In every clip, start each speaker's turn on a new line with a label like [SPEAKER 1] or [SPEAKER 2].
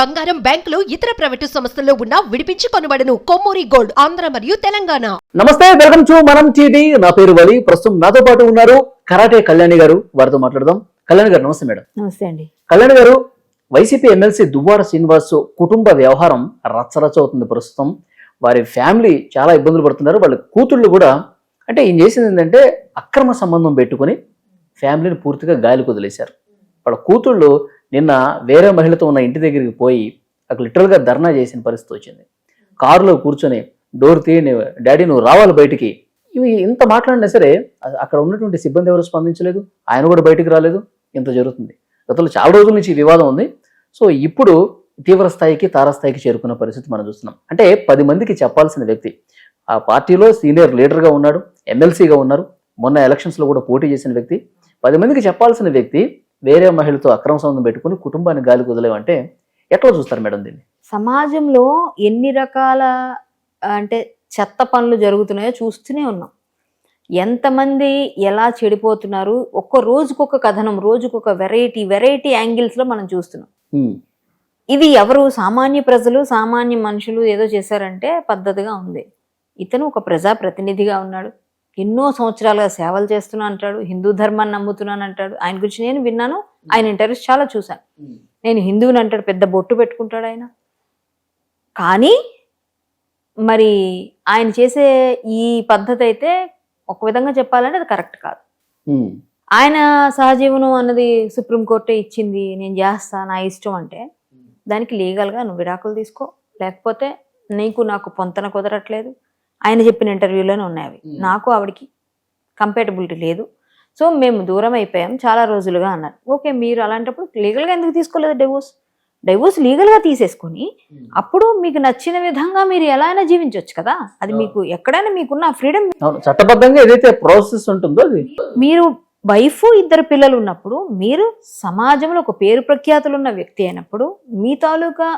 [SPEAKER 1] బంగారం బ్యాంకులు ఇతర ప్రైవేటు సంస్థల్లో ఉన్న విడిపించి కొనబడను. కొమ్మూరి గోల్డ్ ఆంధ్ర మరియు తెలంగాణ.
[SPEAKER 2] నమస్తే వెల్కమ్ టు మనం టీవీ. నా పేరు వలి. ప్రస్తుతం నాతో పాటు ఉన్నారు కరాటే కళ్యాణి గారు. వారితో మాట్లాడదాం. కళ్యాణి గారు నమస్తే మేడం.
[SPEAKER 3] నమస్తే అండి.
[SPEAKER 2] కళ్యాణి గారు వైసీపీ ఎమ్మెల్సీ దువ్వాడ శ్రీనివాస్ కుటుంబ వ్యవహారం రచ్చరచ్చ అవుతుంది ప్రస్తుతం. వారి ఫ్యామిలీ చాలా ఇబ్బందులు పడుతున్నారు. వాళ్ళ కూతుళ్ళు కూడా అంటే ఏం చేసింది ఏంటంటే అక్రమ సంబంధం పెట్టుకొని ఫ్యామిలీని పూర్తిగా గాలి వదిలేశారు. వాళ్ళ కూతుళ్ళు నిన్న వేరే మహిళతో ఉన్న ఇంటి దగ్గరికి పోయి అక్కడ లిటరల్గా ధర్నా చేసిన పరిస్థితి వచ్చింది. కారులో కూర్చొని డోర్ తీయని డాడీ నువ్వు రావాలి బయటికి. ఇవి ఇంత మాట్లాడినా సరే అక్కడ ఉన్నటువంటి సిబ్బంది ఎవరు స్పందించలేదు? ఆయన కూడా బయటికి రాలేదు. ఇంత జరుగుతుంది. గతంలో చాలా రోజుల నుంచి వివాదం ఉంది. సో ఇప్పుడు తీవ్ర స్థాయికి తారస్థాయికి చేరుకున్న పరిస్థితి మనం చూస్తున్నాం. అంటే పది మందికి చెప్పాల్సిన వ్యక్తి. ఆ పార్టీలో సీనియర్ లీడర్గా ఉన్నాడు ఎమ్మెల్సీగా ఉన్నారు. మొన్న ఎలక్షన్స్లో కూడా పోటీ చేసిన వ్యక్తి. పది మందికి చెప్పాల్సిన వ్యక్తి వేరే మహిళతో అక్రమ సంబంధం పెట్టుకుని కుటుంబాన్ని గాలి కుదలేవంటే ఎట్లా చూస్తారు మేడం దీన్ని?
[SPEAKER 3] సమాజంలో ఎన్ని రకాల అంటే చెత్త పనులు జరుగుతున్నాయో చూస్తూనే ఉన్నాం. ఎంతమంది ఎలా చెడిపోతున్నారు? ఒక్క రోజుకొక కథనం రోజుకొక వెరైటీ వెరైటీ యాంగిల్స్లో మనం చూస్తున్నాం. ఇది ఎవరు? సామాన్య ప్రజలు సామాన్య మనుషులు ఏదో చేశారంటే పద్ధతిగా ఉంది. ఇతను ఒక ప్రజా ప్రతినిధిగా ఉన్నాడు. ఎన్నో సంవత్సరాలుగా సేవలు చేస్తున్నా అంటాడు హిందూ ధర్మాన్ని నమ్ముతున్నాను అంటాడు. ఆయన గురించి నేను విన్నాను ఆయన ఇంటర్వ్యూస్ చాలా చూశాను. నేను హిందువుని అంటాడు పెద్ద బొట్టు పెట్టుకుంటాడు ఆయన. కానీ మరి ఆయన చేసే ఈ పద్ధతి అయితే ఒక విధంగా చెప్పాలంటే అది కరెక్ట్ కాదు. ఆయన సహజీవనం అన్నది సుప్రీంకోర్టే ఇచ్చింది నేను చేస్తా నా ఇష్టం అంటే దానికి లీగల్గా నువ్వు విడాకులు తీసుకో. లేకపోతే నీకు నాకు పొంతన కుదరట్లేదు. ఆయన చెప్పిన ఇంటర్వ్యూలోనే ఉన్నాయి అవి. నాకు ఆవిడకి కంపేటబిలిటీ లేదు. సో మేము దూరం అయిపోయాం. చాలా రోజులుగా అన్నారు. ఓకే మీరు అలాంటప్పుడు లీగల్గా ఎందుకు తీసుకోలేదు డైవోర్స్ డైవోర్స్ లీగల్గా తీసేసుకొని అప్పుడు మీకు నచ్చిన విధంగా మీరు ఎలా అయినా జీవించవచ్చు కదా. అది మీకు ఎక్కడైనా మీకున్న ఫ్రీడమ్
[SPEAKER 2] చట్టబద్ధంగా ఏదైతే ప్రాసెస్ ఉంటుందో అది.
[SPEAKER 3] మీరు వైఫ్ ఇద్దరు పిల్లలు ఉన్నప్పుడు మీరు సమాజంలో ఒక పేరు ప్రఖ్యాతులు ఉన్న వ్యక్తి అయినప్పుడు మీ తాలూకా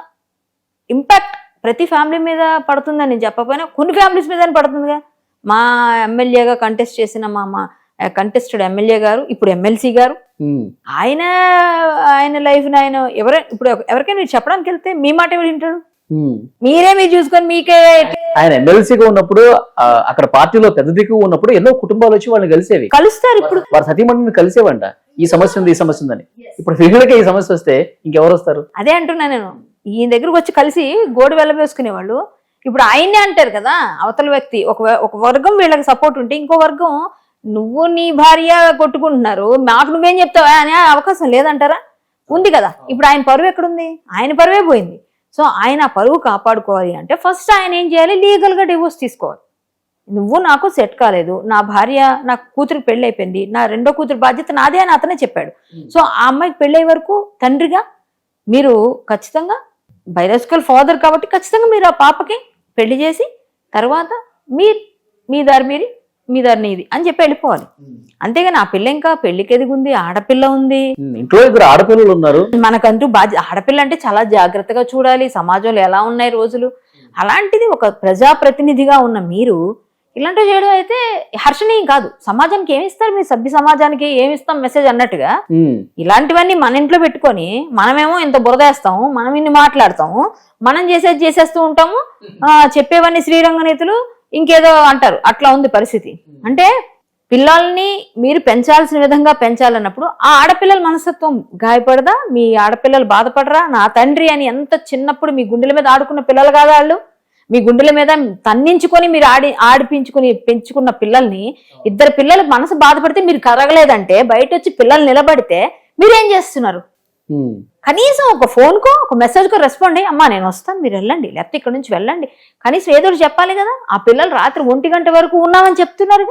[SPEAKER 3] ఇంపాక్ట్ ప్రతి ఫ్యామిలీ మీద పడుతుందని నేను చెప్పకపోయినా కొన్ని ఫ్యామిలీస్ మీద పడుతుందిగా. మా ఎమ్మెల్యేగా కంటెస్ట్ చేసిన మా మా కంటెస్టెడ్ ఎమ్మెల్యే గారు ఇప్పుడు ఎమ్మెల్సీ గారు. ఆయన ఆయన లైఫ్ని ఆయన ఎవరైనా ఇప్పుడు ఎవరికైనా మీరు చెప్పడానికి వెళ్తే మీ మాట ఎవరు వింటాడు. మీరే మీరు చూసుకొని మీకే
[SPEAKER 2] ఆయన ఎమ్మెల్సీగా ఉన్నప్పుడు అక్కడ పార్టీలో పెద్ద దిక్కు ఉన్నప్పుడు ఎన్నో కుటుంబాలు వచ్చి వాళ్ళని కలిసేవి.
[SPEAKER 3] కలుస్తారు ఇప్పుడు.
[SPEAKER 2] వారి సతీమణిని కలిసేవంట. ఈ సమస్య ఉంది ఈ సమస్య ఉందని. ఇప్పుడు ఫిగర్కి ఈ సమస్య వస్తే ఇంకెవరు వస్తారు?
[SPEAKER 3] అదే అంటున్నా నేను. ఈయన దగ్గరకు వచ్చి కలిసి గోడు వెళ్ళవేసుకునేవాళ్ళు ఇప్పుడు ఆయన్నే అంటారు కదా అవతల వ్యక్తి. ఒక ఒక వర్గం వీళ్ళకి సపోర్ట్ ఉంటే ఇంకో వర్గం నువ్వు నీ భార్య కొట్టుకుంటున్నారు మాకు నువ్వేం చెప్తావా? అనే అవకాశం లేదంటారా? ఉంది కదా. ఇప్పుడు ఆయన పరువు ఎక్కడుంది? ఆయన పరువే పోయింది. సో ఆయన ఆ పరువు కాపాడుకోవాలి అంటే ఫస్ట్ ఆయన ఏం చేయాలి? లీగల్గా డివోర్స్ తీసుకోవాలి. నువ్వు నాకు సెట్ కాలేదు. నా భార్య నా కూతురు పెళ్ళి అయిపోయింది. నా రెండో కూతురు బాధ్యత నాదే అని అతనే చెప్పాడు. సో ఆ అమ్మాయికి పెళ్ళే వరకు తండ్రిగా మీరు ఖచ్చితంగా బయోలాజికల్ ఫాదర్ కాబట్టి ఖచ్చితంగా మీరు ఆ పాపకి పెళ్ళి చేసి తర్వాత మీ మీ దారి మీరి మీ దారి నీది అని చెప్పి వెళ్ళిపోవాలి. అంతేగాని ఆ పిల్ల ఇంకా పెళ్ళికి ఎదిగుంది ఆడపిల్ల ఉంది.
[SPEAKER 2] ఇంట్లో ఇద్దరు ఆడపిల్లలు ఉన్నారు.
[SPEAKER 3] మనకంటూ బాధ్య ఆడపిల్ల అంటే చాలా జాగ్రత్తగా చూడాలి. సమాజంలో ఎలా ఉన్నాయి రోజులు? అలాంటిది ఒక ప్రజాప్రతినిధిగా ఉన్న మీరు ఇలాంటివి చేయడం అయితే హర్షణీయం కాదు. సమాజానికి ఏమి ఇస్తారు? మీ సభ్య సమాజానికి ఏమి ఇస్తాం మెసేజ్ అన్నట్టుగా ఇలాంటివన్నీ మన ఇంట్లో పెట్టుకొని మనమేమో ఇంత బురదేస్తాము మనం ఇన్ని మాట్లాడతాము మనం చేసేది చేసేస్తూ ఉంటాము ఆ, చెప్పేవన్నీ శ్రీరంగ నీతులు ఇంకేదో అంటారు. అట్లా ఉంది పరిస్థితి. అంటే పిల్లల్ని మీరు పెంచాల్సిన విధంగా పెంచాలన్నప్పుడు ఆ ఆడపిల్లల మనస్తత్వం గాయపడదా? మీ ఆడపిల్లలు బాధపడరా? నా తండ్రి అని ఎంత చిన్నప్పుడు మీ గుండెల మీద ఆడుకున్న పిల్లలు కాదా వాళ్ళు? మీ గుండెల మీద తన్నించుకొని మీరు ఆడి ఆడిపించుకుని పెంచుకున్న పిల్లల్ని ఇద్దరు పిల్లలు మనసు బాధపడితే మీరు కరగలేదంటే బయట వచ్చి పిల్లలు నిలబడితే మీరేం చేస్తున్నారు? కనీసం ఒక ఫోన్ కో ఒక మెసేజ్ కో రెస్పాండ్ అయ్యి అమ్మా నేను వస్తాను మీరు వెళ్ళండి లేకపోతే ఇక్కడ నుంచి వెళ్ళండి. కనీసం ఏదో చెప్పాలి కదా. ఆ పిల్లలు రాత్రి ఒంటి గంట వరకు ఉన్నామని చెప్తున్నారు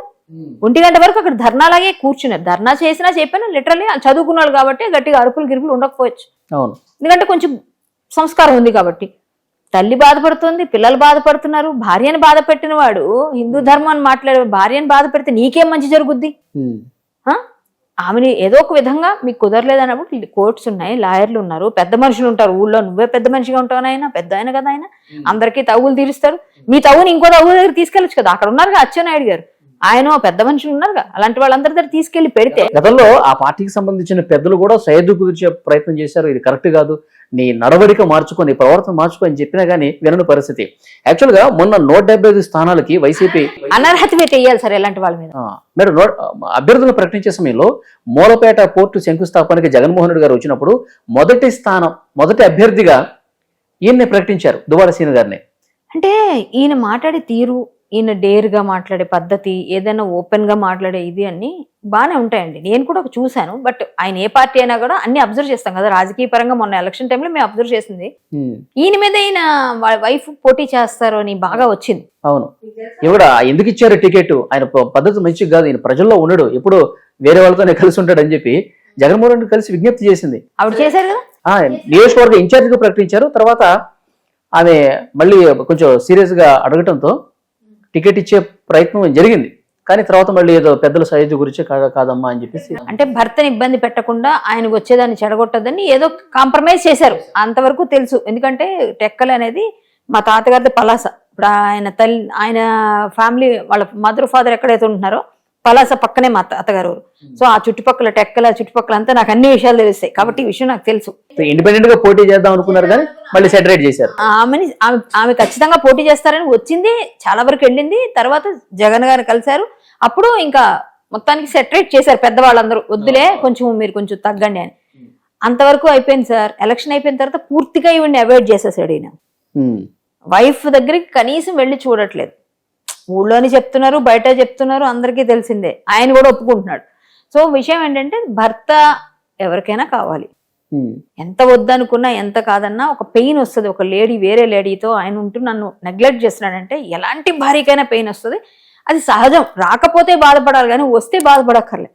[SPEAKER 3] ఒంటి గంట వరకు అక్కడ ధర్నాలాగే కూర్చున్నారు. ధర్నా చేసినా చెప్పినా లిటరల్లీ చదువుకున్నాడు కాబట్టి గట్టిగా అరుపులు గిరుపులు ఉండకపోవచ్చు. ఎందుకంటే కొంచెం సంస్కారం ఉంది కాబట్టి. తల్లి బాధపడుతుంది పిల్లలు బాధపడుతున్నారు భార్యను బాధ పెట్టిన వాడు హిందూ ధర్మాన్ని మాట్లాడే భార్యను బాధ పెడితే నీకేం మంచి జరుగుద్ది? ఆమెని ఏదో ఒక విధంగా మీకు కుదరలేదన్నప్పుడు కోర్ట్స్ ఉన్నాయి లాయర్లు ఉన్నారు పెద్ద మనుషులు ఉంటారు ఊళ్ళో. నువ్వే పెద్ద మనిషిగా ఉంటావు ఆయన పెద్ద ఆయన కదా ఆయన. అందరికీ తగులు తీరుస్తారు. మీ తగుని ఇంకో తగుల దగ్గర తీసుకెళ్ళచ్చు కదా. అక్కడ ఉన్నారుగా అచ్చెన్నాయుడు గారు. ఆయన పెద్ద మనుషులు ఉన్నారుగా. అలాంటి వాళ్ళందరి దగ్గర తీసుకెళ్ళి పెడితే
[SPEAKER 2] గతంలో ఆ పార్టీకి సంబంధించిన పెద్దలు కూడా సయద్దు కుదిర్చే ప్రయత్నం చేశారు. ఇది కరెక్ట్ కాదు. నీ నడవడిక మార్చుకో నీ ప్రవర్తన మార్చుకో అని చెప్పినా కానీ వినని పరిస్థితి. యాక్చువల్గా మొన్న నూట డెబ్బై ఐదు స్థానాలకి వైసీపీ
[SPEAKER 3] అనర్హత వేయాలి సార్ ఇలాంటి వాళ్ళ మీద.
[SPEAKER 2] నో- అభ్యర్థులను ప్రకటించే సమయంలో మూలపేట పోర్టు శంకుస్థాపనకి జగన్మోహన్ రెడ్డి గారు వచ్చినప్పుడు మొదటి స్థానం మొదటి అభ్యర్థిగా ఈయన్ని ప్రకటించారు దువాడ సీని గారిని.
[SPEAKER 3] అంటే ఈయన మాట్లాడే తీరు ఈయన డేర్గా మాట్లాడే పద్ధతి ఏదైనా ఓపెన్గా మాట్లాడే ఇది అన్ని బాగానే ఉంటాయండి. నేను కూడా ఒక చూశాను బట్ ఆయన ఏ పార్టీ అయినా కూడా అన్ని అబ్జర్వ్ చేస్తాం కదా. రాజకీయ పరంగా మొన్న ఎలక్షన్ టైంలో మేము అబ్జర్వ్ చేసింది. ఈయన మీద ఈయన వైఫ్ పోటీ చేస్తారు అని బాగా వచ్చింది.
[SPEAKER 2] అవును. ఇవిడ ఎందుకు ఇచ్చారు టికెట్? ఆయన పద్ధతి మంచిది కాదు. ఈయన ప్రజల్లో ఉండడు ఎప్పుడు వేరే వాళ్ళతోనే కలిసి ఉంటాడు అని చెప్పి జగన్మోహన్ రెడ్డి కలిసి విజ్ఞప్తి చేసింది.
[SPEAKER 3] ఆవిడ చేశారు కదా?
[SPEAKER 2] నియోజకవర్గ ఇన్ఛార్జిగా ప్రకటించారు. తర్వాత ఆమె మళ్ళీ కొంచెం సీరియస్గా అడగటంతో టికెట్ ఇచ్చే ప్రయత్నం జరిగింది. కానీ తర్వాత మళ్ళీ ఏదో పెద్దల సైజు గురించి కాదమ్మా అని చెప్పేసి
[SPEAKER 3] అంటే భర్తని ఇబ్బంది పెట్టకుండా ఆయనకు వచ్చేదాన్ని చెడగొట్టదని ఏదో కాంప్రమైజ్ చేశారు. అంతవరకు తెలుసు. ఎందుకంటే టెక్కలు అనేది మా తాతగారిది పలాస. ఇప్పుడు ఆయన తల్లి ఆయన ఫ్యామిలీ వాళ్ళ మదర్ ఫాదర్ ఎక్కడైతే ఉంటున్నారో పలాస పక్కనే మా అత్త- అత్తగారు. సో ఆ చుట్టుపక్కల టెక్కల చుట్టుపక్కల అంతా నాకు అన్ని విషయాలు తెలుస్తాయి. కాబట్టి ఈ విషయం నాకు తెలుసు.
[SPEAKER 2] ఇండిపెండెంట్గా పోటీ చేద్దాం అనుకున్నారు కానీ మళ్ళీ సెటరేట్ చేశారు.
[SPEAKER 3] ఆమెని ఆమె ఖచ్చితంగా పోటీ చేస్తారని వచ్చింది. చాలా వరకు వెళ్ళింది. తర్వాత జగన్ గారు కలిశారు. అప్పుడు ఇంకా మొత్తానికి సెటరేట్ చేశారు పెద్దవాళ్ళందరూ. వద్దులే కొంచెం మీరు కొంచెం తగ్గండి అని. అంతవరకు అయిపోయింది సార్. ఎలక్షన్ అయిపోయిన తర్వాత పూర్తిగా ఈవిడ్ని అవాయిడ్ చేసేసాడు ఈయన. వైఫ్ దగ్గరికి కనీసం వెళ్ళి చూడట్లేదు. ఊళ్ళోని చెప్తున్నారు బయట చెప్తున్నారు అందరికీ తెలిసిందే. ఆయన కూడా ఒప్పుకుంటున్నాడు. సో విషయం ఏంటంటే భర్త ఎవరికైనా కావాలి. ఎంత వద్దనుకున్నా ఎంత కాదన్నా ఒక పెయిన్ వస్తుంది. ఒక లేడీ వేరే లేడీతో ఆయన ఉంటూ నన్ను నెగ్లెక్ట్ చేస్తున్నాడంటే ఎలాంటి భార్యకైనా పెయిన్ వస్తుంది. అది సహజం. రాకపోతే బాధపడాలి కానీ వస్తే బాధపడక్కర్లే.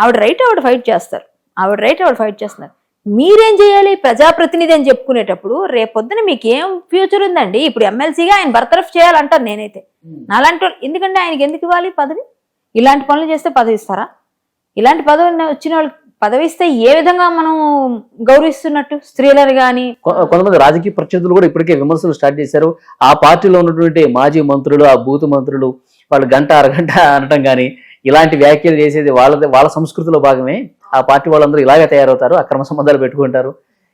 [SPEAKER 3] ఆవిడ రైట్ ఆవిడ ఫైట్ చేస్తారు. ఆవిడ రైట్ ఆవిడ ఫైట్ చేస్తున్నారు. మీరేం చేయాలి? ప్రజాప్రతినిధి అని చెప్పుకునేటప్పుడు రేపొద్దున మీకు ఏం ఫ్యూచర్ ఉందండి? ఇప్పుడు ఎమ్మెల్సీగా ఆయన బర్తరఫ్ చేయాలంటారు నేనైతే. నాలాంటి వాళ్ళు- ఎందుకంటే ఆయనకి ఎందుకు ఇవ్వాలి పదవి? ఇలాంటి పనులు చేస్తే పదవి ఇస్తారా? ఇలాంటి పదవి వచ్చిన వాళ్ళకి పదవి ఇస్తే ఏ విధంగా మనం గౌరవిస్తున్నట్టు? స్త్రీలను కానీ
[SPEAKER 2] కొంతమంది రాజకీయ ప్రత్యర్థులు కూడా ఇప్పటికే విమర్శలు స్టార్ట్ చేశారు. ఆ పార్టీలో ఉన్నటువంటి మాజీ మంత్రులు ఆ బూత్ మంత్రులు వాళ్ళు గంట అరగంట అనటం కానీ ఇలాంటి వ్యాఖ్యలు చేసేది వాళ్ళది వాళ్ళ సంస్కృతిలో భాగమే. ఆ పార్టీ వాళ్ళందరూ ఇలాగే తయారవుతారు అక్రమ సంబంధాలు పెట్టుకుంటారు.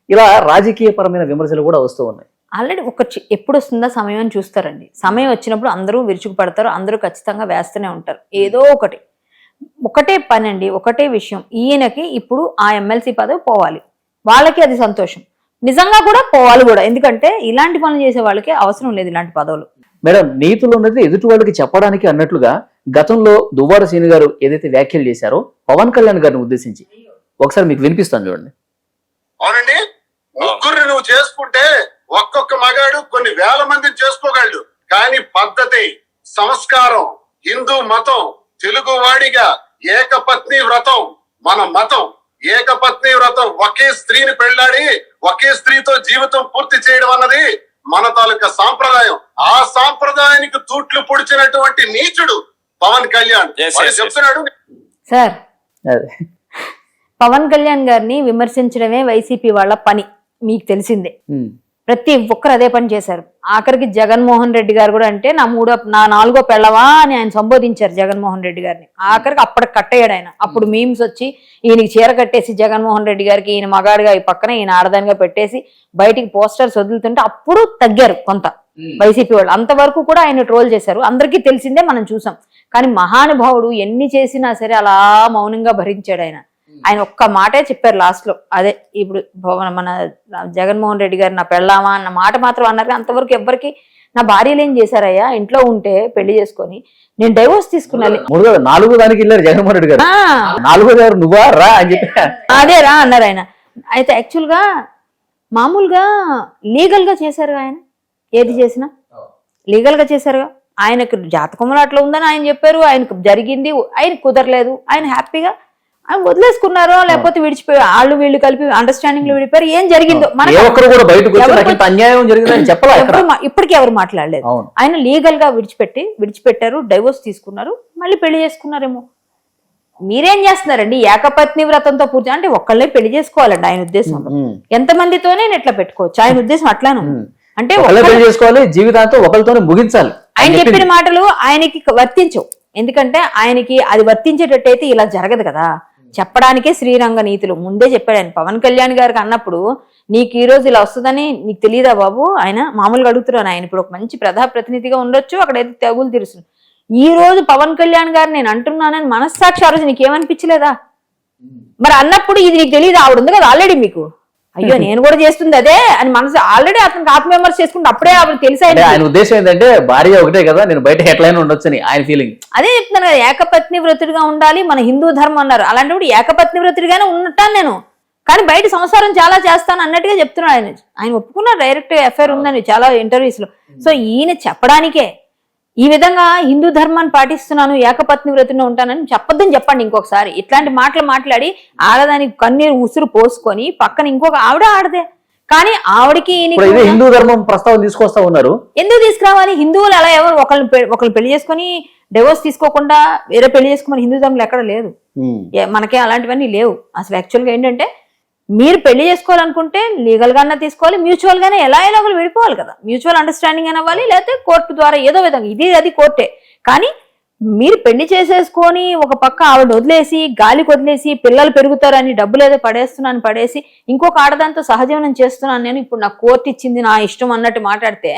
[SPEAKER 2] ఇలా రాజకీయ పరమైన విమర్శలు కూడా వస్తూ ఉన్నాయి.
[SPEAKER 3] ఆల్రెడీ ఒక ఎప్పుడు వస్తుందా సమయం అని చూస్తారండి. సమయం వచ్చినప్పుడు అందరూ విరుచుకు పడతారు అందరూ ఖచ్చితంగా వేస్తూనే ఉంటారు. ఏదో ఒకటి. ఒకటే పని అండి ఒకటే విషయం. ఈయనకి ఇప్పుడు ఆ ఎమ్మెల్సీ పదవి పోవాలి. వాళ్ళకి అది సంతోషం. నిజంగా కూడా పోవాలి కూడా. ఎందుకంటే ఇలాంటి పనులు చేసే వాళ్ళకి అవసరం లేదు ఇలాంటి పదవులు.
[SPEAKER 2] మేడం నీతులు ఉన్నది ఎదుటి వాళ్ళకి చెప్పడానికి అన్నట్లుగా గతంలో దువ్వాడ సీని గారు ఏదైతే వ్యాఖ్యలు చేశారో పవన్ కళ్యాణ్ గారిని ఉద్దేశించి. ఒకసారి మీకు వినిపిస్తాను చూడండి.
[SPEAKER 4] అవునండి? ముగ్గురిని నువ్వు చేసుకుంటే ఒక్కొక్క మగాడు కొన్ని వేల మందిని చేసుకోగలడు. కానీ పద్ధతి సంస్కారం హిందూ మతం తెలుగు వాడిగా ఏకపత్ని వ్రతం మన మతం. ఏకపత్ని వ్రతం ఒకే స్త్రీని పెళ్ళాడి ఒకే స్త్రీతో జీవితం పూర్తి చేయడం అన్నది మన తాలూకా సాంప్రదాయం. ఆ సాంప్రదాయానికి తూట్లు పొడిచినటువంటి నీచుడు పవన్ కళ్యాణ్. చెప్తున్నాడు.
[SPEAKER 3] సార్.
[SPEAKER 2] అదే.
[SPEAKER 3] పవన్ కళ్యాణ్ గారిని విమర్శించడమే వైసీపీ వాళ్ళ పని. మీకు తెలిసిందే. ప్రతి ఒక్కరు అదే పని చేశారు. ఆఖరికి జగన్మోహన్ రెడ్డి గారు కూడా అంటే నా మూడో నా నాలుగో పెళ్ళవా అని ఆయన సంబోధించారు జగన్మోహన్ రెడ్డి గారిని. ఆఖరికి అప్పటికి కట్టయ్యాడు ఆయన. అప్పుడు మీమ్స్ వచ్చి ఈయనకి చీర కట్టేసి జగన్మోహన్ రెడ్డి గారికి ఈయన మగాడిగా ఈ పక్కన ఈయన ఆడదానిగా పెట్టేసి బయటికి పోస్టర్స్ వదులుతుంటే అప్పుడు తగ్గారు కొంత వైసీపీ వాళ్ళు. అంతవరకు కూడా ఆయన ట్రోల్ చేశారు. అందరికీ తెలిసిందే మనం చూసాం. కానీ మహానుభావుడు ఎన్ని చేసినా సరే అలా మౌనంగా భరించాడు ఆయన. ఆయన ఒక్క మాటే చెప్పారు లాస్ట్లో. అదే ఇప్పుడు మన జగన్మోహన్ రెడ్డి గారు నా పెళ్ళామా అన్న మాట మాత్రం అన్నారు. అంతవరకు ఎవ్వరికి నా భార్యలు ఏం చేశారయ్యా? ఇంట్లో ఉంటే పెళ్ళి చేసుకొని నేను డైవోర్స్ తీసుకున్నాను
[SPEAKER 2] నాలుగో దానికి వెళ్ళారు జగన్మోహన్ రెడ్డి గారు. నాలుగో గారు నువ్వా? రా అని చెప్పి.
[SPEAKER 3] అదే రా అన్నారు ఆయన. అయితే యాక్చువల్గా మామూలుగా లీగల్గా చేశారు ఆయన? ఏది చేసినా? లీగల్గా చేశారుగా? ఆయనకు జాతకంలో అట్లా ఉందని ఆయన చెప్పారు. ఆయనకు జరిగింది. ఆయన కుదరలేదు. ఆయన హ్యాపీగా ఆయన వదిలేసుకున్నారో లేకపోతే విడిచిపోయి వాళ్ళు వీళ్ళు కలిపి అండర్స్టాండింగ్లో విడిపోయారు. ఏం జరిగిందో? ఇప్పటికీ ఎవరు మాట్లాడలేదు. ఆయన లీగల్గా విడిచిపెట్టి విడిచిపెట్టారు డైవోర్స్ తీసుకున్నారు మళ్ళీ పెళ్ళి చేసుకున్నారేమో. మీరేం చేస్తున్నారండి? ఏకపత్ని వ్రతంతో పూర్తి అంటే ఒక్కళ్ళే పెళ్ళి చేసుకోవాలండి ఆయన ఉద్దేశంలో
[SPEAKER 2] ఉమ్.
[SPEAKER 3] ఎంత మందితోనే ఎట్లా పెట్టుకోవచ్చు? ఆయన ఉద్దేశం అట్లాను. అంటే
[SPEAKER 2] పెళ్ళి చేసుకోవాలి జీవితాంతం ఒకరితోనే ముగించాలి.
[SPEAKER 3] ఆయన. చెప్పిన మాటలు ఆయనకి వర్తించవు. ఎందుకంటే ఆయనకి అది వర్తించేటట్టయితే ఇలా జరగదు కదా. చెప్పడానికే శ్రీరంగ నీతులు. ముందే చెప్పాడు ఆయన. పవన్ కళ్యాణ్ గారికి అన్నప్పుడు నీకు ఈ రోజు ఇలా వస్తుందని నీకు తెలియదా బాబు? ఆయన మామూలుగా అడుగుతున్నాను ఆయన. ఇప్పుడు ఒక మంచి ప్రజా ప్రతినిధిగా ఉండొచ్చు అక్కడ ఏదో తెగులు తీరుస్తుంది. ఈ రోజు పవన్ కళ్యాణ్ గారు నేను అంటున్నానని మనస్సాక్షి ఆ రోజు నీకేమనిపించలేదా? మరి అన్నప్పుడు ఇది నీకు తెలియదు ఆవిడ ఉంది కదా ఆల్రెడీ మీకు. అయ్యో నేను కూడా చేస్తుంది అదే అని మనసు ఆల్రెడీ అతనికి ఆత్మవిమర్శ చేసుకుంటే అప్పుడే ఆవిడ తెలిసి.
[SPEAKER 2] ఆయన ఉద్దేశం ఏంటంటే భార్య ఒకటే కదా నేను బయట ఎట్లయినా ఉండొచ్చని ఆయన ఫీలింగ్
[SPEAKER 3] అదే చెప్తున్నాను కదా ఏకపత్ని వ్రతుడిగా ఉండాలి మన హిందూ ధర్మం అన్నారు. అలాంటప్పుడు ఏకపత్ని వ్రతుడిగానే ఉంటాను నేను. కానీ బయట సంసారం చాలా చేస్తాను అన్నట్టుగా చెప్తున్నాడు ఆయన. ఆయన ఒప్పుకున్నారు డైరెక్ట్ ఎఫ్ఐఆర్ ఉందని చాలా ఇంటర్వ్యూస్లో. సో ఈయన చెప్పడానికే ఈ విధంగా హిందూ ధర్మాన్ని పాటిస్తున్నాను ఏకపత్ని వ్రతుడిని ఉంటానని చెప్పొద్దని చెప్పండి ఇంకొకసారి. ఇట్లాంటి మాటలు మాట్లాడి ఆడదానికి కన్నీరు ఉసురు పోసుకొని పక్కన ఇంకొక ఆవిడ ఆడదే. కానీ ఆవిడకి
[SPEAKER 2] హిందూ ధర్మం ప్రస్తావన తీసుకొస్తా ఉన్నారు.
[SPEAKER 3] ఎందుకు తీసుకురావాలి? హిందువులు అలా ఎవరు? ఒకళ్ళు ఒకళ్ళు పెళ్ళి చేసుకొని డివోర్స్ తీసుకోకుండా వేరే పెళ్ళి చేసుకోమని హిందూ ధర్మంలో ఎక్కడ లేదు. మనకే అలాంటివన్నీ లేవు. అసలు యాక్చువల్గా ఏంటంటే మీరు పెళ్ళి చేసుకోవాలనుకుంటే లీగల్ గానే తీసుకోవాలి మ్యూచువల్ గానే ఎలా అయినా ఒకరు విడిపోవాలి కదా. మ్యూచువల్ అండర్స్టాండింగ్ అని అవ్వాలి లేకపోతే కోర్టు ద్వారా ఏదో విధంగా. ఇది అది కోర్టే కానీ మీరు పెళ్ళి చేసేసుకొని ఒక పక్క ఆవిడ వదిలేసి గాలికి వదిలేసి పిల్లలు పెరుగుతారని డబ్బులు ఏదో పడేస్తున్నాను పడేసి ఇంకొక ఆడదాంతో సహజీవనం చేస్తున్నాను నేను ఇప్పుడు నాకు కోర్టు ఇచ్చింది నా ఇష్టం అన్నట్టు మాట్లాడితే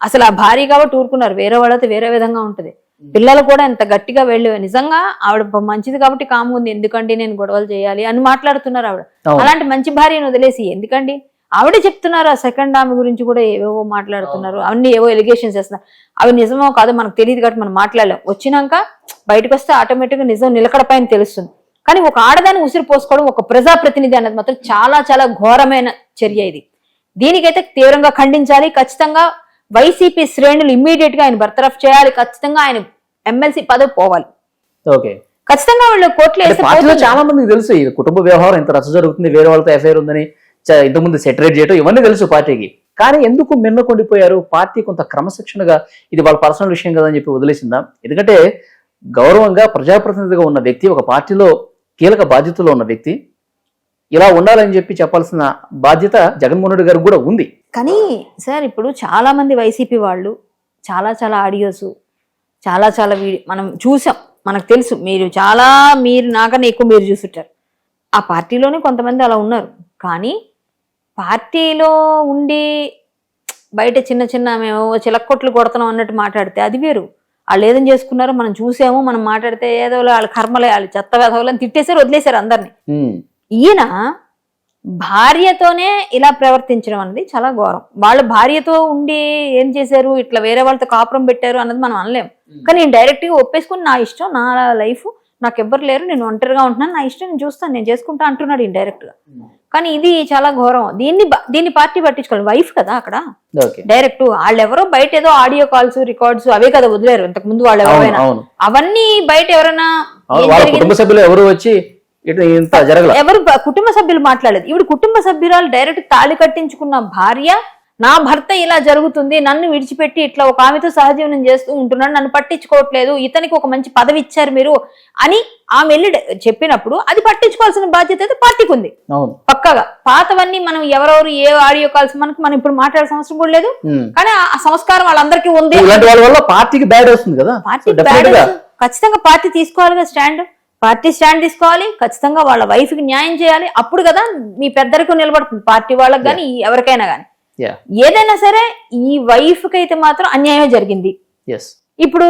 [SPEAKER 3] అసలు ఆ భార్య కాబట్టి ఊరుకున్నారు. వేరే వాళ్ళతో వేరే విధంగా ఉంటుంది. పిల్లలు కూడా ఎంత గట్టిగా వెళ్ళి నిజంగా ఆవిడ మంచిది కాబట్టి కాము ఉంది. ఎందుకండి నేను గొడవలు చేయాలి అని మాట్లాడుతున్నారు ఆవిడ. అలాంటి మంచి భార్యను వదిలేసి ఎందుకండి? ఆవిడే చెప్తున్నారు ఆ సెకండ్ ఆమె గురించి కూడా ఏవేవో మాట్లాడుతున్నారు. అవన్నీ ఏవో ఎలిగేషన్స్ చేస్తున్నారు. అవి నిజమో కాదో మనకు తెలియదు కాబట్టి మనం మాట్లాడలేం. వచ్చినాక బయటకు వస్తే ఆటోమేటిక్గా నిజం నిలకడ పైన తెలుస్తుంది. కానీ ఒక ఆడదాన్ని ఉసిరి పోసుకోవడం ఒక ప్రజాప్రతినిధి అన్నది మాత్రం చాలా చాలా ఘోరమైన చర్య ఇది. దీనికైతే తీవ్రంగా ఖండించాలి. ఖచ్చితంగా వైసీపీ శ్రేణులు ఇమ్మీడియట్గా ఆయన బర్తరఫ్ చేయాలి. ఖచ్చితంగా ఆయన ఎమ్మెల్సీ పదవి పోవాలి.
[SPEAKER 2] ఓకే.
[SPEAKER 3] ఖచ్చితంగా వాళ్ళు కోర్టులో.
[SPEAKER 2] చాలా మందికి తెలుసు ఇది కుటుంబ వ్యవహారం ఇంత రచ్చ జరుగుతుంది వేరే వాళ్ళతో ఎఫ్ఐఆర్ ఉందని ఇంతకుముందు సెటరేట్ చేయడం ఇవన్నీ తెలుసు పార్టీకి. కానీ ఎందుకు మిన్నకొండిపోయారు పార్టీ కొంత క్రమశిక్షణగా ఇది వాళ్ళ పర్సనల్ విషయం కదా అని చెప్పి వదిలేసిందా? ఎందుకంటే గౌరవంగా ప్రజాప్రతినిధిగా ఉన్న వ్యక్తి ఒక పార్టీలో కీలక బాధ్యతలో ఉన్న వ్యక్తి ఇలా ఉండాలని చెప్పి చెప్పాల్సిన బాధ్యత జగన్మోహన్ రెడ్డి గారికి కూడా ఉంది.
[SPEAKER 3] కానీ సార్ ఇప్పుడు చాలా మంది వైసీపీ వాళ్ళు చాలా చాలా ఆడియోస్ చాలా చాలా వీడియో మనం చూసాం మనకు తెలుసు మీరు చాలా మీరు నాకన్నా ఎక్కువ మీరు చూసుంటారు. ఆ పార్టీలోనే కొంతమంది అలా ఉన్నారు. కానీ పార్టీలో ఉండి బయట చిన్న చిన్న మేము చిలక్కొట్లు కొడుతున్నాం అన్నట్టు మాట్లాడితే అది వేరు. వాళ్ళు ఏదైనా చేసుకున్నారో మనం చూసాము మనం మాట్లాడితే ఏదో వాళ్ళ కర్మలే వాళ్ళు చెత్త వేధవులని తిట్టేశారు వదిలేశారు అందరినీ. ఈయన భార్యతోనే ఇలా ప్రవర్తించడం అనేది చాలా ఘోరం. వాళ్ళ భార్యతో ఉండి ఏం చేశారు? ఇట్లా వేరే వాళ్ళతో కాపురం పెట్టారు అన్నది మనం అనలేం. కానీ నేను డైరెక్ట్గా ఒప్పేసుకుని నా ఇష్టం నా లైఫ్ నాకు ఎవ్వరు లేరు. నేను ఒంటరిగా ఉంటున్నాను. నా ఇష్టం నేను చూస్తాను. నేను చేసుకుంటా అంటున్నాడు ఇండైరెక్ట్గా. కానీ ఇది చాలా ఘోరం. దీన్ని దీన్ని పార్టీ పట్టించుకోవాలి. వైఫ్ కదా అక్కడ? డైరెక్ట్ వాళ్ళు ఎవరో బయట ఏదో ఆడియో కాల్స్ రికార్డ్స్ అవే కదా వదిలేరు. ఇంతకు ముందు వాళ్ళు ఎవరైనా
[SPEAKER 2] అవును.
[SPEAKER 3] అవన్నీ బయట ఎవరైనా?
[SPEAKER 2] కుటుంబ సభ్యులు ఎవరు వచ్చి ఇంత
[SPEAKER 3] ఎవరు కుటుంబ సభ్యులు మాట్లాడలేదు. ఇప్పుడు కుటుంబ సభ్యురాలు డైరెక్ట్ తాళి కట్టించుకున్న భార్య నా భర్త ఇలా జరుగుతుంది నన్ను విడిచిపెట్టి ఇట్లా ఒక ఆమెతో సహజీవనం చేస్తూ ఉంటున్నాడు నన్ను పట్టించుకోవట్లేదు ఇతనికి ఒక మంచి పదవి ఇచ్చారు మీరు అని ఆమె వెళ్ళి చెప్పినప్పుడు అది పట్టించుకోవాల్సిన బాధ్యత అయితే పార్టీకి ఉంది. పక్కగా. పాతవన్నీ మనం ఎవరెవరు ఏ ఆడియో కాల్స్ మనకు మనం ఇప్పుడు మాట్లాడే అవసరం కూడా లేదు. కానీ ఆ సంస్కారం వాళ్ళందరికీ ఉంది.
[SPEAKER 2] పార్టీకి బ్యాడ్ వస్తుంది కదా.
[SPEAKER 3] ఖచ్చితంగా పార్టీ తీసుకోవాలిగా స్టాండ్. పార్టీ స్టాండ్ తీసుకోవాలి ఖచ్చితంగా వాళ్ళ వైఫ్కి న్యాయం చేయాలి. అప్పుడు కదా మీ పెద్దరికం నిలబడుతుంది పార్టీ వాళ్ళకి కానీ ఎవరికైనా కానీ ఏదైనా సరే ఈ వైఫ్కి అయితే మాత్రం అన్యాయం జరిగింది. ఇప్పుడు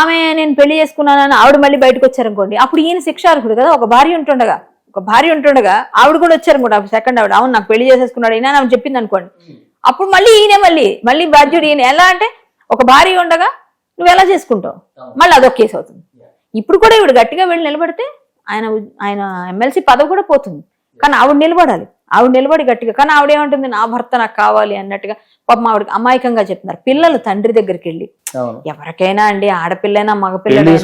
[SPEAKER 3] ఆమె నేను పెళ్ళి చేసుకున్నానని ఆవిడ మళ్ళీ బయటకు వచ్చారనుకోండి అప్పుడు ఈయన శిక్షార్హుడు కదా ఒక భార్య ఉంటుండగా ఒక భార్య ఉంటుండగా ఆవిడ కూడా వచ్చారనుకోండి సెకండ్ ఆవిడ అవును నాకు పెళ్ళి చేసేసుకున్నాడు ఈయన ఆమె చెప్పింది అనుకోండి అప్పుడు మళ్ళీ ఈయనే మళ్ళీ మళ్ళీ బాధ్యుడు ఈయన. ఎలా అంటే ఒక భార్య ఉండగా నువ్వు ఎలా చేసుకుంటావు? మళ్ళీ అదొక కేసు అవుతుంది. ఇప్పుడు కూడా ఇవిడ గట్టిగా వెళ్ళి నిలబడితే ఆయన ఆయన ఎమ్మెల్సీ పదవి కూడా పోతుంది. కానీ ఆవిడ నిలబడాలి. ఆవిడ నిలబడి గట్టిగా కానీ ఆవిడ ఏమంటుంది నా భర్త నాకు కావాలి అన్నట్టుగా పాపం ఆవిడకి అమాయకంగా చెప్తున్నారు. పిల్లలు తండ్రి దగ్గరికి వెళ్ళి. ఎవరికైనా అండి ఆడపిల్లైనా మగపిల్లైనా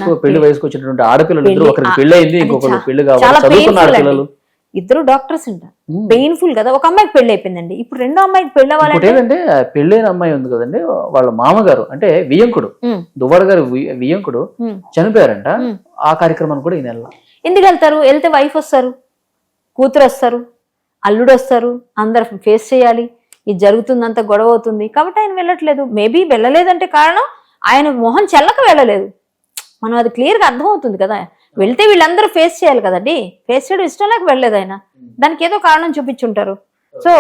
[SPEAKER 3] చాలా
[SPEAKER 2] కావాలి
[SPEAKER 3] ఇద్దరు డాక్టర్స్ ఉంటారు. పెయిన్ఫుల్ కదా ఒక అమ్మాయికి పెళ్ళి అయిపోయిందండి. ఇప్పుడు రెండో అమ్మాయికి
[SPEAKER 2] పెళ్ళి
[SPEAKER 3] అవ్వాలంటే
[SPEAKER 2] ఏంటంటే పెళ్ళైన అమ్మాయి ఉంది కదండి వాళ్ళ మామగారు అంటే వియ్యంకుడు
[SPEAKER 3] ఉమ్,
[SPEAKER 2] దువ్వాడ గారు వి- వియ్యంకుడు
[SPEAKER 3] ఉమ్.
[SPEAKER 2] చనిపోయారంట. ఆ కార్యక్రమాన్ని కూడా ఈయన
[SPEAKER 3] ఎందుకు వెళ్తారు? వెళ్తే వైఫ్ వస్తారు కూతురు వస్తారు అల్లుడు వస్తారు అందరు ఫేస్ చేయాలి ఇది జరుగుతుందంత గొడవ అవుతుంది. కాబట్టి ఆయన వెళ్ళట్లేదు. మేబీ వెళ్ళలేదంటే కారణం ఆయన మొహం చెల్లక వెళ్ళలేదు. మనం అది క్లియర్గా అర్థమవుతుంది కదా. వెళ్తే వీళ్ళందరూ ఫేస్ చేయాలి కదండి. ఫేస్ చేయడం ఇష్టం లేక వెళ్ళలేదు ఆయన. దానికి ఏదో కారణం చూపించుంటారు. సో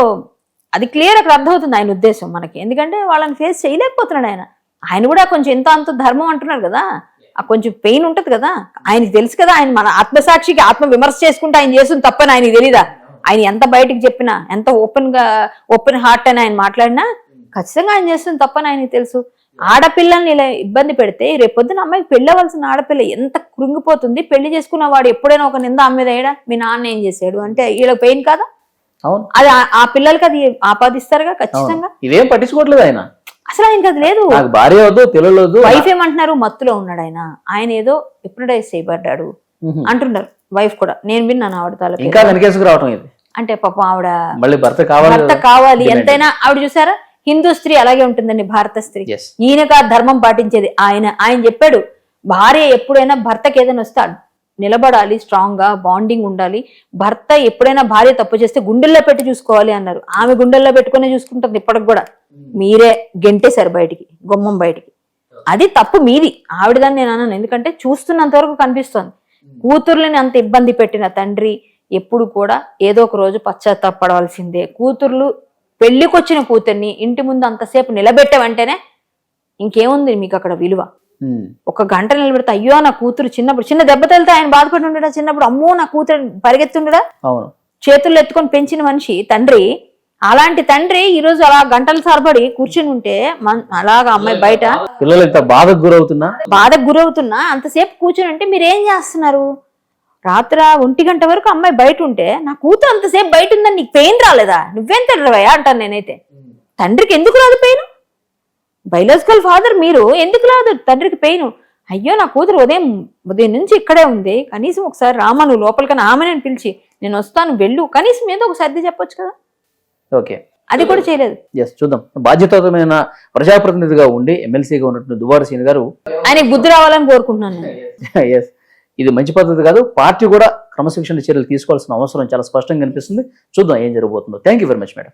[SPEAKER 3] అది క్లియర్ అక్కడ అర్థమవుతుంది ఆయన ఉద్దేశం మనకి. ఎందుకంటే వాళ్ళని ఫేస్ చేయలేకపోతున్నాడు ఆయన. ఆయన కూడా కొంచెం ఎంత అంత ధర్మం అంటున్నారు కదా. ఆ కొంచెం పెయిన్ ఉంటది కదా. ఆయనకి తెలుసు కదా ఆయన మన ఆత్మసాక్షికి ఆత్మ విమర్శ చేసుకుంటే ఆయన చేస్తుంది తప్పని ఆయనకి తెలీదా? ఆయన ఎంత బయటికి చెప్పినా ఎంత ఓపెన్గా ఓపెన్ హార్ట్ అని ఆయన మాట్లాడినా ఖచ్చితంగా ఆయన చేస్తుంది తప్పని ఆయనకి తెలుసు. ఆడపిల్లల్ని ఇలా ఇబ్బంది పెడితే రేపొద్దున అమ్మాయికి పెళ్ళి అవ్వాల్సిన ఆడపిల్ల ఎంత కృంగిపోతుంది? పెళ్ళి చేసుకున్న వాడు ఎప్పుడైనా ఒక నింద అమ్మ మీద వేయడా? మీ నాన్న ఏం చేశాడు? అంటే వీళ్ళకి పెయిన్ కాదా?
[SPEAKER 2] అవును.
[SPEAKER 3] అది ఆ- పిల్లలకి అది ఆపాదిస్తారుగా ఖచ్చితంగా?
[SPEAKER 2] ఇవేం పట్టించుకోవట్లేదు ఆయన.
[SPEAKER 3] అసలు ఆయనకి అది లేదు.
[SPEAKER 2] భార్య వద్దు
[SPEAKER 3] వైఫ్ ఏమంటున్నారు? మత్తులో ఉన్నాడు ఆయన. ఆయన ఏదో ఎప్రిడైజ్ చేయబడ్డాడు. అంటున్నారు. వైఫ్ కూడా. నేను విన్నాను ఆవిడ తాలూకా
[SPEAKER 2] ఇంకా వెనకేసుకు రావటం ఇది.
[SPEAKER 3] అంటే పాపం ఆవిడ
[SPEAKER 2] మళ్ళీ భర్త కావాలి
[SPEAKER 3] భర్త కావాలి. ఎంతైనా ఆవిడ చూసారా? హిందూ స్త్రీ అలాగే ఉంటుందండి భారత స్త్రీ. ఈయనగా ధర్మం పాటించేది ఆయన. ఆయన చెప్పాడు భార్య ఎప్పుడైనా భర్తకి ఏదైనా వస్తే నిలబడాలి స్ట్రాంగ్గా బాండింగ్ ఉండాలి. భర్త ఎప్పుడైనా భార్య తప్పు చేస్తే గుండెల్లో పెట్టి చూసుకోవాలి అన్నారు. ఆమె గుండెల్లో పెట్టుకునే చూసుకుంటుంది ఇప్పటికి కూడా. మీరే గెంటేశారు బయటికి గుమ్మం బయటికి. అది తప్పు మీది. ఆవిడదని నేను అన్నాను. ఎందుకంటే చూస్తున్నంత వరకు కనిపిస్తోంది. కూతుర్లని అంత ఇబ్బంది పెట్టిన తండ్రి ఎప్పుడు కూడా ఏదో ఒక రోజు పశ్చాత్తాపడవలసిందే కూతుర్లు పెళ్ళికొచ్చిన కూతుర్ని ఇంటి ముందు అంతసేపు నిలబెట్టావంటేనే ఇంకేముంది మీకు అక్కడ విలువ. ఒక గంట నిలబెడితే అయ్యో నా కూతురు చిన్నప్పుడు చిన్న దెబ్బ తగిలితే ఆయన బాధపడి ఉండడా? చిన్నప్పుడు అమ్మో నా కూతురు పరిగెత్తుండడా?
[SPEAKER 2] అవును.
[SPEAKER 3] చేతుల్లో ఎత్తుకొని పెంచిన మనిషి తండ్రి అలాంటి తండ్రి ఈ రోజు అలా గంటలు సారబడి కూర్చుని ఉంటే అలాగా అమ్మాయి బయట
[SPEAKER 2] పిల్లలు బాధకు గురవుతున్నా?
[SPEAKER 3] బాధకు గురవుతున్నా అంతసేపు కూర్చుని ఉంటే మీరు ఏం చేస్తున్నారు? రాత్ర ఒంటి గంట వరకు అమ్మాయి బయట ఉంటే నా కూతురు అంతసేపు బయట ఉందని నీకు పెయిన్ రాలేదా? నువ్వేం తండ్రివయ్యా అంటాను నేనైతే. తండ్రికి ఎందుకు రాదు పెయిన్? బయలాజికల్ ఫాదర్ మీరు ఎందుకు రాదు? తండ్రికి పెయిన్. అయ్యో నా కూతురు ఉదయం ఉదయం నుంచి ఇక్కడే ఉంది. కనీసం ఒకసారి రామా నువ్వు లోపలికన్నా ఆమె పిలిచి నేను వస్తాను వెళ్ళు. కనీసం ఏదో ఒక సర్ది చెప్పొచ్చు కదా.
[SPEAKER 2] ఓకే.
[SPEAKER 3] అది కూడా చేయలేదు.
[SPEAKER 2] ఎస్ చూద్దాం. బాధ్యతాయుతమైన ప్రజాప్రతినిధిగా ఉండి ఎమ్మెల్సీగా ఉన్నటువంటి దువార సీన్ గారు
[SPEAKER 3] ఆయనకి బుద్ధి రావాలని కోరుకుంటున్నాను నేను.
[SPEAKER 2] ఎస్ ఇది మంచి పద్ధతి కాదు. పార్టీ కూడా క్రమశిక్షణ చర్యలు తీసుకోవాల్సిన అవసరం చాలా స్పష్టంగా కనిపిస్తుంది. చూద్దాం ఏం జరగబోతుందో. Thank you very much madam